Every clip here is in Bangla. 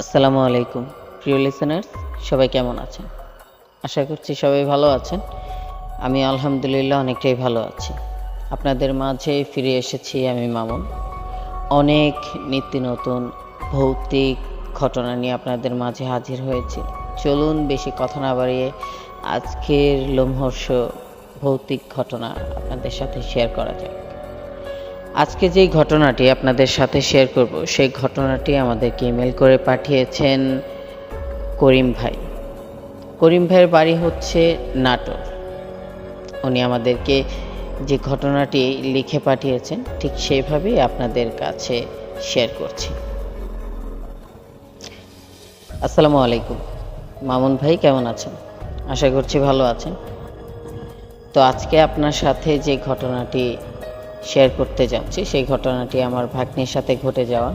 আসসালামু আলাইকুম। প্রিয় লিসেনার্স সবাই কেমন আছেন? আশা করছি সবাই ভালো আছেন। আমি আলহামদুলিল্লাহ অনেকটাই ভালো আছি। আপনাদের মাঝে ফিরে এসেছি আমি মামুন। অনেক নিত্য নতুন ভৌতিক ঘটনা নিয়ে আপনাদের মাঝে হাজির হয়েছে। চলুন বেশি কথা না বাড়িয়ে আজকের লোমহর্ষ ভৌতিক ঘটনা আপনাদের সাথে শেয়ার করা যাক। আজকে যেই ঘটনাটি আপনাদের সাথে শেয়ার করব, সেই ঘটনাটি আমাদেরকে ইমেল করে পাঠিয়েছেন করিম ভাই। করিম ভাইয়ের বাড়ি হচ্ছে নাটোর। উনি আমাদেরকে যে ঘটনাটি লিখে পাঠিয়েছেন, ঠিক সেইভাবেই আপনাদের কাছে শেয়ার করছি। আসসালামু আলাইকুম। মামুন ভাই, কেমন আছেন? আশা করছি ভালো আছেন। তো আজকে আপনার সাথে যে ঘটনাটি শেয়ার করতে যাচ্ছি। সেই ঘটনাটি আমার ভাগ্নির সাথে ঘটে যাওয়া।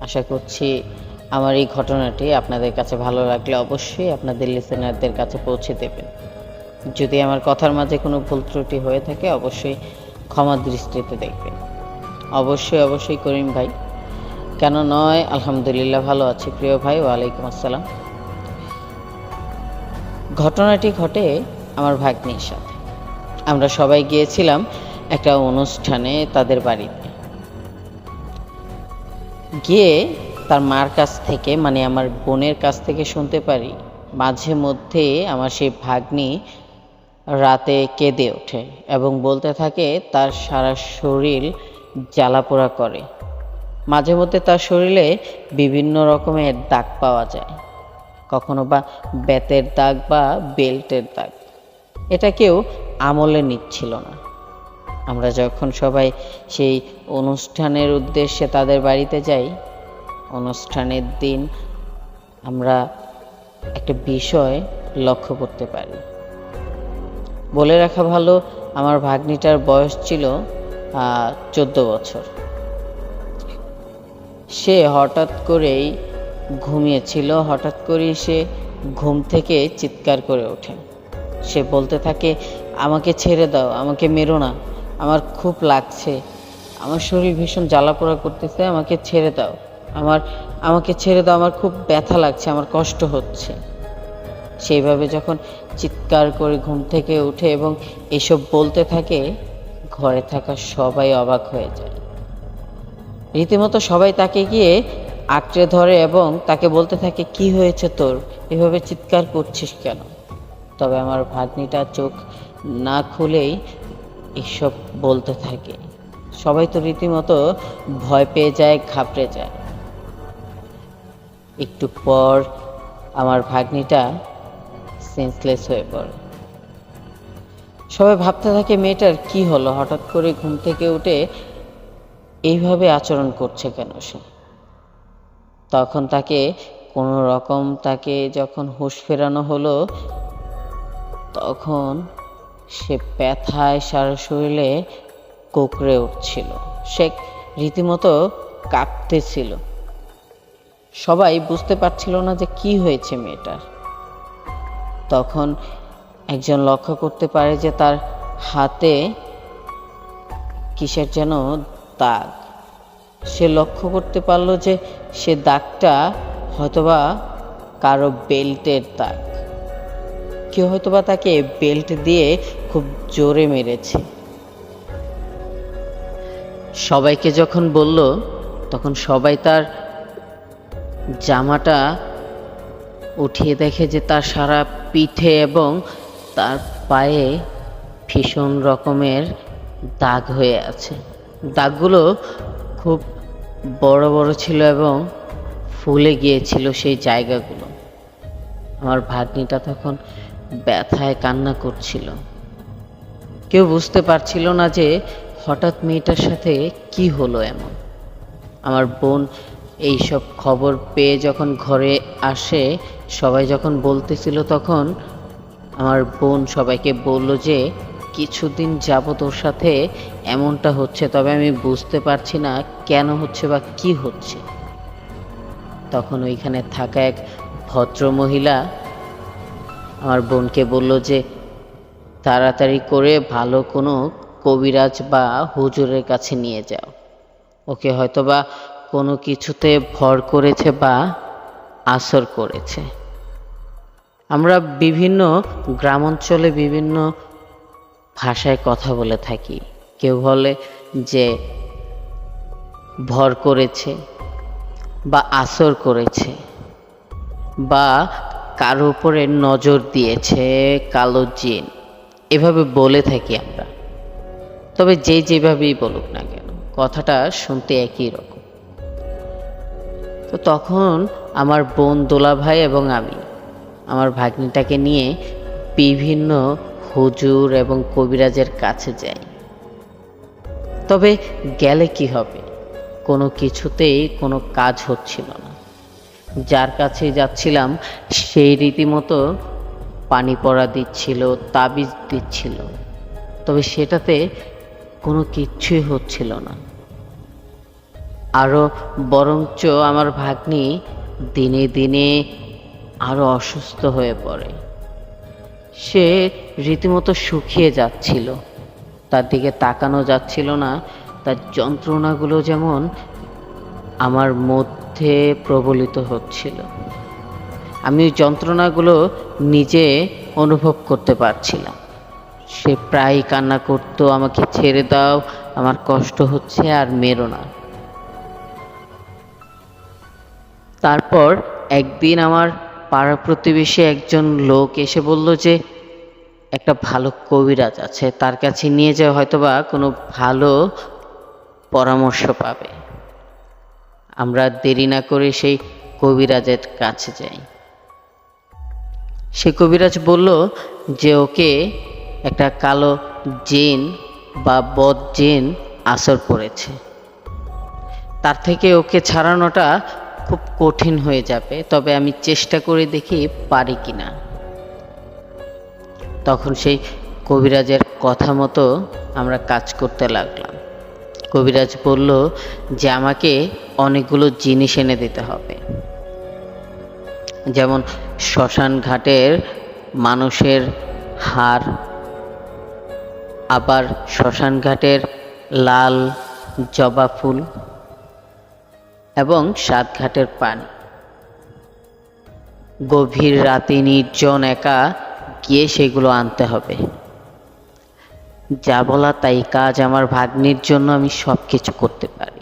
আশা করছি আমার এই ঘটনাটি আপনাদের কাছে ভালো লাগলে অবশ্যই আপনাদের লিসেনারদের কাছে পৌঁছে দেবেন। যদি আমার কথার মাঝে কোনো ভুল ত্রুটি হয়ে থাকে, অবশ্যই ক্ষমা দৃষ্টিতে দেখবেন। অবশ্যই অবশ্যই করিম ভাই। কেন নয়, আলহামদুলিল্লাহ ভালো আছি প্রিয় ভাই, ওয়ালাইকুম আসসালাম। ঘটনাটি ঘটে আমার ভাগ্নির সাথে। আমরা সবাই গিয়েছিলাম একটা অনুষ্ঠানে তাদের বাড়িতে। গিয়ে তার মার কাছ থেকে মানে আমার বোনের কাছ থেকে শুনতে পারি, মাঝে মধ্যে আমার সেই ভাগ্নি রাতে কেঁদে ওঠে এবং বলতে থাকে তার সারা শরীর জ্বালাপোড়া করে। মাঝে মধ্যে তার শরীরে বিভিন্ন রকমের দাগ পাওয়া যায়, কখনো বা বেতের দাগ বা বেল্টের দাগ। এটা কেউ আমলে নিচ্ছিল না। আমরা যখন সবাই সেই অনুষ্ঠানের উদ্দেশ্যে তাদের বাড়িতে যাই, অনুষ্ঠানের দিন আমরা একটা বিষয় লক্ষ্য করতে পারি। বলে রাখা ভালো, আমার ভাগ্নিটার বয়স ছিল চোদ্দ বছর। সে হঠাৎ করেই ঘুমিয়েছিল, হঠাৎ করেই সে ঘুম থেকে চিৎকার করে ওঠে। সে বলতে থাকে, আমাকে ছেড়ে দাও, আমাকে মেরো না। আমার খুব লাগছে। আমার শরীর ভীষণ জ্বালাপোড়া করতেছে, আমাকে ছেড়ে দাও। আমার, আমাকে ছেড়ে দাও, আমার খুব ব্যথা লাগছে, আমার কষ্ট হচ্ছে। সেইভাবে যখন চিৎকার করে ঘুম থেকে উঠে এবং এসব বলতে থাকে, ঘরে থাকা সবাই অবাক হয়ে যায়। রীতিমতো সবাই তাকে গিয়ে আঁকড়ে ধরে এবং তাকে বলতে থাকে, কি হয়েছে তোর? এভাবে চিৎকার করছিস কেন? তবে আমার ভাগ্নিটা চোখ না খুলেই এসব বলতে থাকে। সবাই তো রীতিমতো ভয় পেয়ে যায়, ঘাবড়ে যায়। একটু পর আমার ভাগ্নিটা সেন্সলেস হয়ে পড়ে। সবাই ভাবতে থাকে, মেয়েটার কি হলো? হঠাৎ করে ঘুম থেকে উঠে এইভাবে আচরণ করছে কেন সে? তখন তাকে কোনো রকম তাকে যখন হুঁশ ফেরানো হলো, তখন সে ব্যথায় সারা শরীরে কোকড়ে উঠছিল। সে রীতিমতো কাঁপতেছিল। সবাই বুঝতে পারছিল না যে কি হয়েছে মেয়েটার তখন একজন লক্ষ্য করতে পারে যে তার হাতে কিসের যেন দাগ। সে লক্ষ্য করতে পারল যে সে দাগটা হয়তোবা কারও বেল্টের দাগ। কেউ হয়তোবা তাকে বেল্ট দিয়ে খুব জোরে মেরেছে। সবাইকে যখন বলল, তখন সবাই তার জামাটা উঠিয়ে দেখে যে তার সারা পিঠে এবং তার পায়ে ভীষণ রকমের দাগ হয়ে আছে। দাগগুলো খুব বড় বড় ছিল এবং ফুলে গিয়েছিল সেই জায়গাগুলো। আমার ভাগ্নিটা তখন ব্যথায় কান্না করছিল। কেউ বুঝতে পারছিল না যে হঠাৎ মেয়েটার সাথে কি হলো এমন। আমার বোন এইসব খবর পেয়ে যখন ঘরে আসে, সবাই যখন বলতেছিল তখন আমার বোন সবাইকে বলল যে, কিছুদিন যাবত ওর সাথে এমনটা হচ্ছে, তবে আমি বুঝতে পারছি না কেন হচ্ছে বা কি হচ্ছে। তখন ওইখানে থাকা এক ভদ্র মহিলা আমার বোনকে বলল যে, তাড়াতাড়ি করে ভালো কোনো কবিরাজ বা হুজুরের কাছে নিয়ে যাও। ওকে হয়তোবা কোনো কিছুতে ভর করেছে বা আসর করেছে। আমরা বিভিন্ন গ্রাম অঞ্চলে বিভিন্ন ভাষায় কথা বলে থাকি। কেউ বলে যে, ভর করেছে বা আসর করেছে বা কারও উপরে নজর দিয়েছে কালো জিন। এভাবে বলে থাকি আমরা। তবে যে যেভাবেই বলুক না কেন, কথাটা শুনতে একই রকম। তো তখন আমার বোন দোলা ভাই এবং আমি, আমার ভাগ্নিটাকে নিয়ে বিভিন্ন হুজুর এবং কবিরাজের কাছে যাই। তবে গেলে কি হবে? কোনো কিছুতেই কোনো কাজ হচ্ছিল না। যার কাছে যাচ্ছিলাম সেই রীতিমতো পানি পড়া দিচ্ছিল, তাবিজ দিচ্ছিল। তবে সেটাতে কোনো কিচ্ছুই হচ্ছিল না। আরও বরঞ্চ আমার ভাগ্নি দিনে দিনে আরও অসুস্থ হয়ে পড়ে। সে রীতিমতো শুকিয়ে যাচ্ছিল। তার দিকে তাকানো যাচ্ছিল না, তার যন্ত্রণাগুলো যেমন আমার মধ্যে প্রবলিত হচ্ছিল। আমি যন্ত্রণাগুলো নিজে অনুভব করতে পারছিলাম। সে প্রায় কান্না করতো, আমাকে ছেড়ে দাও, আমার কষ্ট হচ্ছে আর মেরো না। তারপর একদিন আমার পাড়া প্রতিবেশী একজন লোক এসে বলল যে, একটা ভালো কবিরাজ আছে, তার কাছে নিয়ে যাওয়া হয়তোবা কোনো ভালো পরামর্শ পাবে। আমরা দেরি না করে সেই কবিরাজের কাছে যাই। সে কবিরাজ বলল যে ওকে একটা কালো জিন বা বদ জিন আসর করেছে তার থেকে ওকে ছাড়ানোটা খুব কঠিন হয়ে যাবে, তবে আমি চেষ্টা করে দেখি পারি কি না তখন সেই কবিরাজের কথা মতো আমরা কাজ করতে লাগলাম। কবিরাজ বলল যে আমাকে অনেকগুলো জিনিস এনে দিতে হবে। যেমন শ্মশান ঘাটের মানুষের হার, আবার শ্মশান ঘাটের লাল জবা ফুল এবং সাত ঘাটের পানি। গভীর রাতে নির্জন একা গিয়ে সেগুলো আনতে হবে। যা বলা তাই কাজ আমার ভাগ্নির জন্য আমি সব কিছু করতে পারি।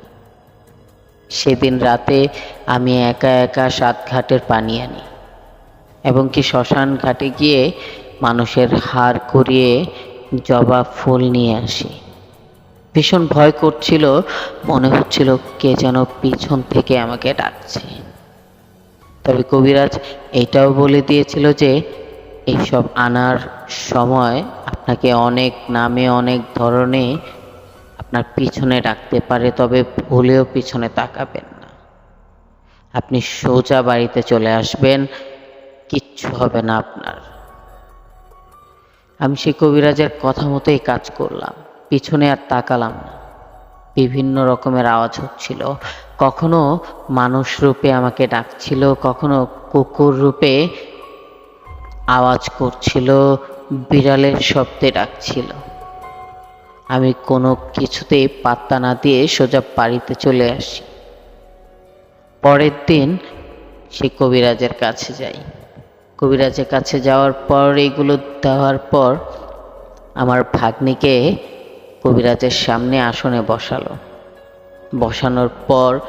সেদিন রাতে আমি একা একা সাত ঘাটের পানি আনি এবং কি শ্মশান ঘাটে গিয়ে মানুষের হার করিয়ে জবা ফুল নিয়ে আসি। ভীষণ ভয় করছিল, মনে হচ্ছিল কে যেন পিছন থেকে আমাকে ডাকছে। তবে কবিরাজ এটাও বলে দিয়েছিল যে, এইসব আনার সময় আপনাকে অনেক নামে, অনেক ধরনে আপনার পিছনে ডাকতে পারে, তবে ভুলেও পিছনে তাকাবেন না। আপনি সোজা বাড়িতে চলে আসবেন, কিচ্ছু হবে না আপনার। আমি সেই কবিরাজের কথা মতোই কাজ করলাম, পিছনে আর তাকালাম না। বিভিন্ন রকমের আওয়াজ হচ্ছিল, কখনো মানুষ রূপে আমাকে ডাকছিল, কখনো কুকুর রূপে আওয়াজ করছিল, বিড়ালের শব্দে ডাকছিল। আমি কোনো কিছুতেই পাত্তা না দিয়ে সোজা বাড়িতে চলে আসি। পরের দিন সেই কবিরাজের কাছে যাই। কবিরাজের কাছে যাওয়ার পর এইগুলো দেওয়ার পর আমার ভাগ্নিকে কবিরাজের সামনে আসনে বসালো। বসানোর পর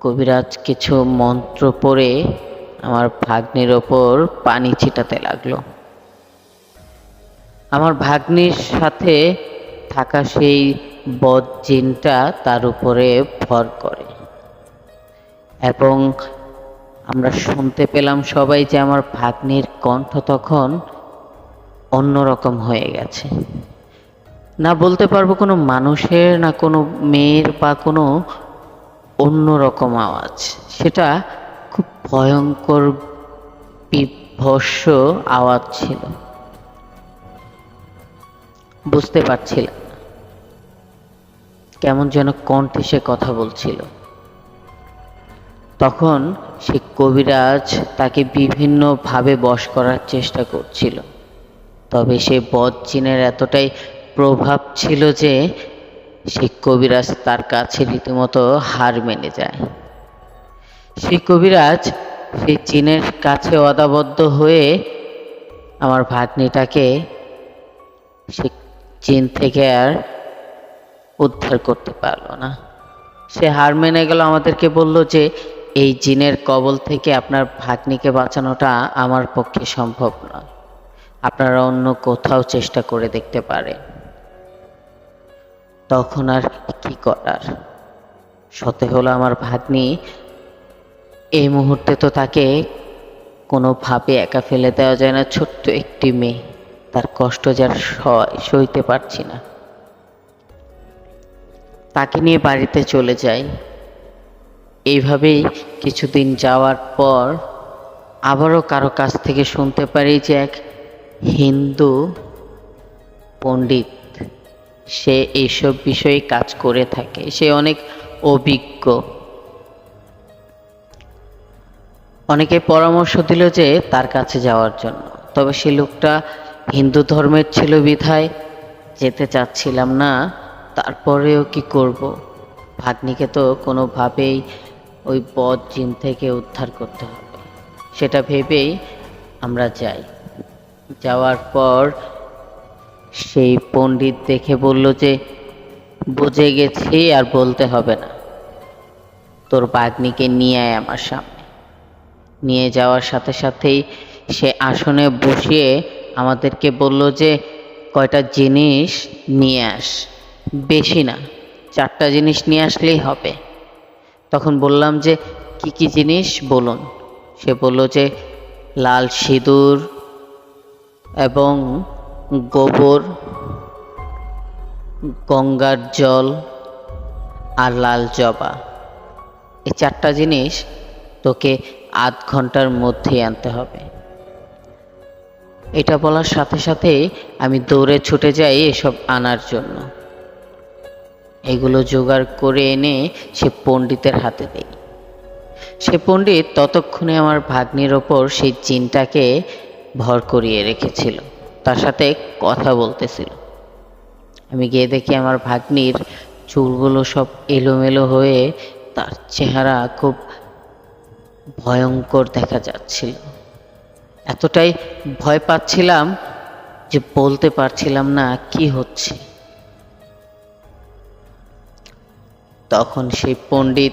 কবিরাজ কিছু মন্ত্র পড়ে আমার ভাগ্নির ওপর পানি ছিটাতে লাগল। আমার ভাগ্নির সাথে থাকা সেই বদ জিনটা তার উপরে ভর করে। এবং আমরা শুনতে পেলাম সবাই যে আমার ভাগ্নির কণ্ঠ তখন অন্যরকম হয়ে গেছে। না বলতে পারব কোনো মানুষের, না কোনো মেয়ের বা কোনো অন্যরকম আওয়াজ। সেটা ভয়ঙ্কর বিভৎস আওয়াজ ছিল। বুঝতে পারছিলাম কেমন যেন কণ্ঠে সে কথা বলছিল। তখন সে কবিরাজ তাকে বিভিন্নভাবে বশ করার চেষ্টা করছিল। তবে সে বদচিনের এতটাই প্রভাব ছিল যে সেই কবিরাজ তার কাছে রীতিমতো হার মেনে যায়। সেই কবিরাজ, সেই জিনের কাছে অদাবদ্ধ হয়ে আমার ভাগ্নিটাকে সে চীন থেকে আর উদ্ধার করতে পারল না। সে হার মেনে গেল, আমাদেরকে বলল যে, এই জিনের কবল থেকে আপনার ভাগ্নিকে বাঁচানোটা আমার পক্ষে সম্ভব নয়। আপনারা অন্য কোথাও চেষ্টা করে দেখতে পারেন। তখন আর কি করার? সতে হলো আমার ভাগ্নি এই মুহূর্তে তো তাকে কোনোভাবে একা ফেলে দেওয়া যায় না, ছোট্ট একটি মেয়ে। তার কষ্ট যার সইতে পারছি না। তাকে নিয়ে বাড়িতে চলে যাই। এইভাবেই কিছুদিন যাওয়ার পর আবারও কারও কাছ থেকে শুনতে পারি যে এক হিন্দু পণ্ডিত, সে এইসব বিষয়ে কাজ করে থাকে। সে অনেক অভিজ্ঞ। অনেকে পরামর্শ দিল যে তার কাছে যাওয়ার জন্য। তবে সে লোকটা হিন্দু ধর্মের ছিল বিধায়, যেতে চাচ্ছিলাম না, তারপরেও কি করব? ভাগ্নিকে তো কোনোভাবেই ওই বদ জিন থেকে উদ্ধার করতে হবে। সেটা ভেবেই আমরা যাই। যাওয়ার পর সেই পণ্ডিত দেখে বলল যে, বুঝে গেছি আর বলতে হবে না। তোর বাগ্নিকে নিয়ে আয় আমার সামনে। নিয়ে যাওয়ার সাথে সাথেই সে আসনে বসিয়ে আমাদেরকে বলল যে, কয়টা জিনিস নিয়ে আস। বেশি না, চারটা জিনিস নিয়ে আসলেই হবে। তখন বললাম যে, কি কি জিনিস বলুন? সে বলল যে, লাল সিঁদুর এবং গোবর, গঙ্গার জল আর লাল জবা। এই চারটা জিনিস তোকে আধ ঘণ্টার মধ্যেই আনতে হবে। এটা বলার সাথে সাথে আমি দৌড়ে ছুটে যাই এসব আনার জন্য। এগুলো জোগাড় করে এনে সে পণ্ডিতের হাতে দেই। সে পণ্ডিত ততক্ষণে আমার ভাগ্নির ওপর সেই চিনটাকে ভর করিয়ে রেখেছিল। তার সাথে কথা বলতেছিল। আমি গিয়ে দেখি আমার ভাগ্নির চুলগুলো সব এলোমেলো হয়ে তার চেহারা খুব ভয়ঙ্কর দেখা যাচ্ছিল এতটাই ভয় পাচ্ছিলাম যে বলতে পারছিলাম না কি হচ্ছে। তখন সেই পণ্ডিত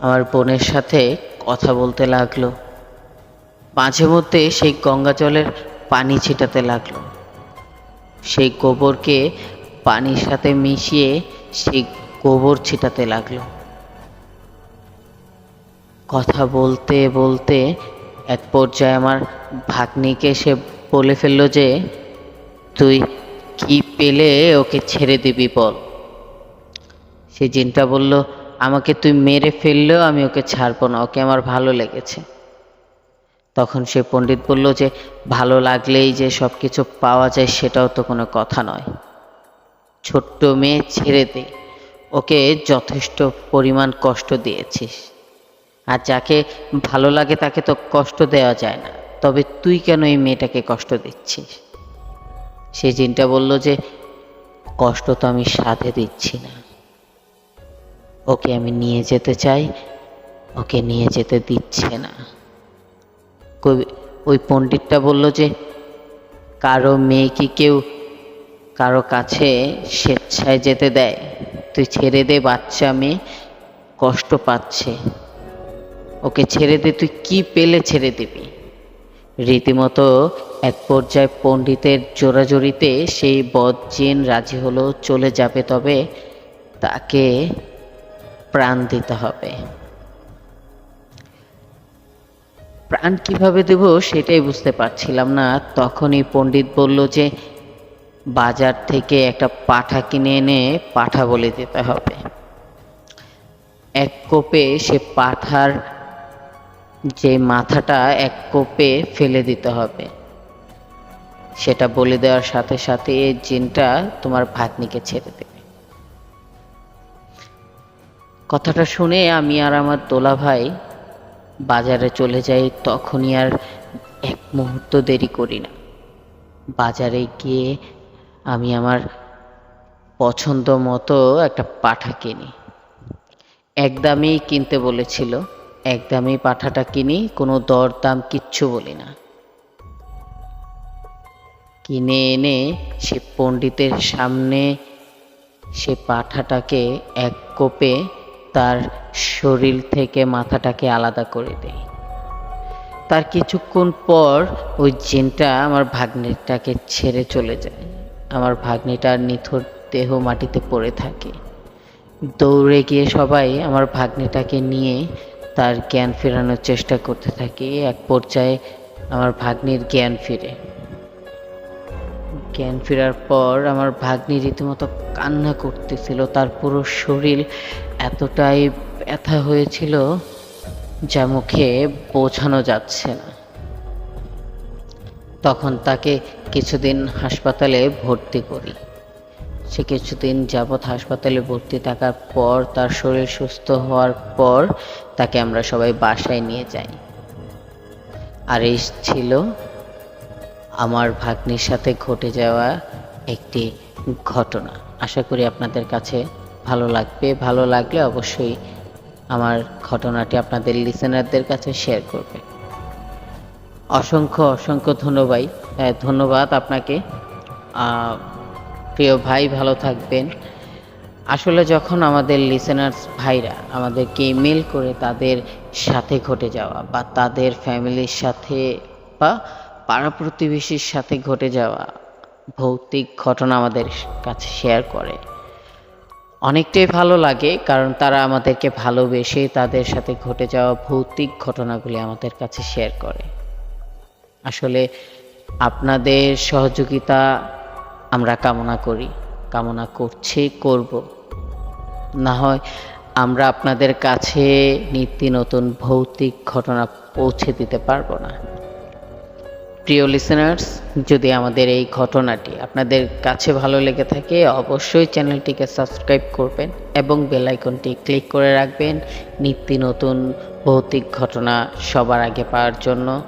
আমার বোনের সাথে কথা বলতে লাগল। মাঝে মধ্যে সেই গঙ্গা জলের পানি ছিটাতে লাগল। সেই গোবরকে পানির সাথে মিশিয়ে সেই গোবর ছিটাতে লাগল। কথা বলতে বলতে এক পর্যায়ে আমার ভাগ্নিকে সে বলে ফেলল যে, তুই কি পেলে ওকে ছেড়ে দিবি বল? সে জিনটা বলল, আমাকে তুই মেরে ফেললেও আমি ওকে ছাড়বো না, ওকে আমার ভালো লেগেছে। তখন সে পণ্ডিত বলল যে, ভালো লাগলেই যে সব কিছু পাওয়া যায় সেটাও তো কোনো কথা নয়। ছোট্ট মেয়ে ছেড়ে দে, ওকে যথেষ্ট পরিমাণ কষ্ট দিয়েছিস। আর যাকে ভালো লাগে তাকে তো কষ্ট দেওয়া যায় না। তবে তুই কেন এই মেয়েটাকে কষ্ট দিচ্ছিস? সে জিনটা বলল যে, কষ্ট তো আমি সাথে দিচ্ছি না। ওকে আমি নিয়ে যেতে চাই, ওকে নিয়ে যেতে দিচ্ছে না। ওই পণ্ডিতটা বলল যে, কারও মেয়ে কি কেউ কারও কাছে স্বেচ্ছায় যেতে দেয়? তুই ছেড়ে দে, বাচ্চা মেয়ে, কষ্ট পাচ্ছে। ওকে ছেড়ে দে, তুই কি পেলে ছেড়ে দিবি? রীতিমতো এক পর্যায়ে পণ্ডিতের জোরাজোরিতে সেই বজ্জিন রাজি হলো, চলে যাবে তবে তাকে প্রাণ দিতে হবে। প্রাণ কীভাবে দেব সেটাই বুঝতে পারছিলাম না। তখনই পণ্ডিত বলল যে, বাজার থেকে একটা পাঠা কিনে এনে পাঠা বলে দিতে হবে। এক কোপে সে পাঠার যে মাথাটা এক কোপে ফেলে দিতে হবে। সেটা বলে দেওয়ার সাথে সাথে এই জিনটা তোমার ভাতনিকে ছেড়ে দেবে। কথাটা শুনে আমি আর আমার দোলা ভাই বাজারে চলে যাই, তখনই আর এক মুহূর্ত দেরি করি না। বাজারে গিয়ে আমি আমার পছন্দ মতো একটা পাঠা কিনি। একদমই কিনতে বলেছিল। একদমই পাঠাটা কিনি, কোনো দর দাম কিচ্ছু বলি না। কিনে এনে সে পণ্ডিতের সামনে সে পাঠাটাকে এক কোপে তার শরীর থেকে মাথাটাকে আলাদা করে দেয় তার কিছুক্ষণ পর ওই জিনটা আমার ভাগ্নিটাকে ছেড়ে চলে যায়। আমার ভাগ্নিটার নিথর দেহ মাটিতে পড়ে থাকে। দৌড়ে গিয়ে সবাই আমার ভাগ্নিটাকে নিয়ে তার জ্ঞান ফেরানোর চেষ্টা করতে থাকি। এক পর্যায়ে আমার ভাগ্নির জ্ঞান ফিরে। জ্ঞান ফেরার পর আমার ভাগ্নি রীতিমতো কান্না করতেছিল। তার পুরো শরীর এতটাই ব্যথা হয়েছিল যা মুখে বোঝানো যাচ্ছে না। তখন তাকে কিছুদিন হাসপাতালে ভর্তি করি। সে কিছুদিন যাবৎ হাসপাতালে ভর্তি থাকার পর, তার শরীর সুস্থ হওয়ার পর তাকে আমরা সবাই বাসায় নিয়ে যাই। আর এই ছিল আমার ভাগ্নির সাথে ঘটে যাওয়া একটি ঘটনা। আশা করি আপনাদের কাছে ভালো লাগবে। ভালো লাগলে অবশ্যই আমার ঘটনাটি আপনাদের লিসেনারদের কাছে শেয়ার করবে অসংখ্য অসংখ্য ধন্যবাদ ধন্যবাদ আপনাকে। প্রিয় ভাই, ভালো থাকবেন। আসলে যখন আমাদের লিসেনার্স ভাইরা আমাদেরকে ইমেল করে তাদের সাথে ঘটে যাওয়া বা তাদের ফ্যামিলির সাথে বা পাড়া প্রতিবেশীর সাথে ঘটে যাওয়া ভৌতিক ঘটনা আমাদের কাছে শেয়ার করে, অনেকটাই ভালো লাগে কারণ তারা আমাদেরকে ভালোবেসে তাদের সাথে ঘটে যাওয়া ভৌতিক ঘটনাগুলি আমাদের কাছে শেয়ার করে। আসলে আপনাদের সহযোগিতা আমরা কামনা করি, কামনা করছি, করব। না হয় আমরা আপনাদের কাছে নিত্য নতুন ভৌতিক ঘটনা পৌঁছে দিতে পারব না। প্রিয় লিসেনার্স যদি আমাদের এই ঘটনাটি আপনাদের কাছে ভালো লেগে থাকে, অবশ্যই চ্যানেলটিকে সাবস্ক্রাইব করবেন এবং বেল আইকনটি ক্লিক করে রাখবেন। নিত্য নতুন ভৌতিক ঘটনা সবার আগে পাওয়ার জন্য।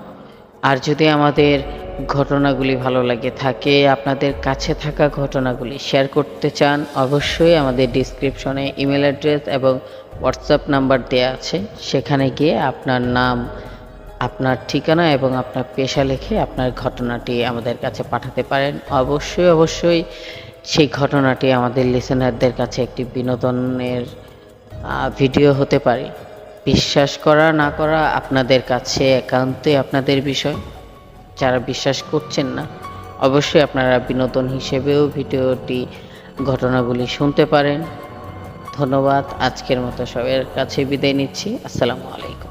আর যদি আমাদের ঘটনাগুলি ভালো লাগে থাকে, আপনাদের কাছে থাকা ঘটনাগুলি শেয়ার করতে চান, অবশ্যই আমাদের ডিসক্রিপশনে ইমেল অ্যাড্রেস এবং হোয়াটসঅ্যাপ নাম্বার দেওয়া আছে। সেখানে গিয়ে আপনার নাম, আপনার ঠিকানা এবং আপনার পেশা লিখে আপনার ঘটনাটি আমাদের কাছে পাঠাতে পারেন। অবশ্যই অবশ্যই সেই ঘটনাটি আমাদের লিসেনারদের কাছে একটি বিনোদনের ভিডিও হতে পারে। বিশ্বাস করা, না করা আপনাদের কাছে একান্তই আপনাদের বিষয়। যারা বিশ্বাস করছেন না, অবশ্যই আপনারা বিনোদন হিসেবেও ভিডিওটি, ঘটনাগুলি শুনতে পারেন। ধন্যবাদ, আজকের মতো সবার কাছে বিদায় নিচ্ছি। আসসালামু আলাইকুম।